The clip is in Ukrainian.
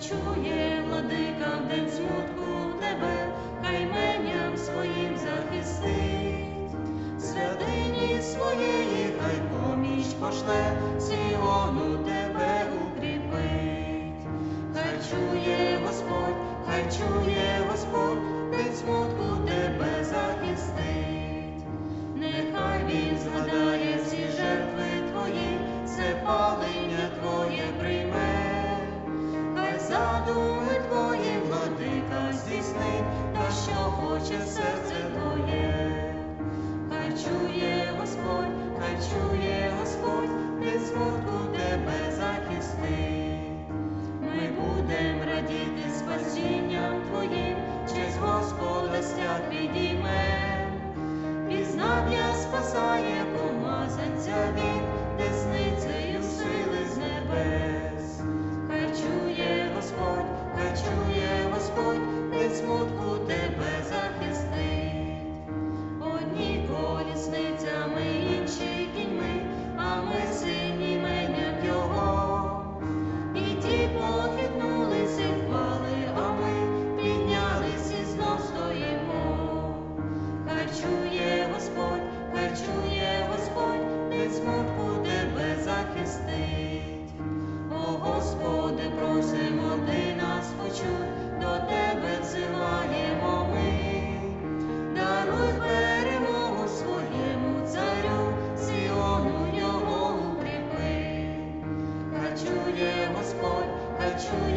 чує владика в день смутку тебе, хай меням своїм захистить, святині своєї, хай поміч пошле, Сіону тебе укріпить, хай чує Господь, хай чує Господь, день смутку думи твої, владика, здійсни, та що хоче серце твоє, хай чує Господь, хай чує Господь, від смутку тебе захисти. Ми будемо радіти спасінням Твоїм, через Господа свят підійме, і знак я спасає помазанця від. 主耶。true.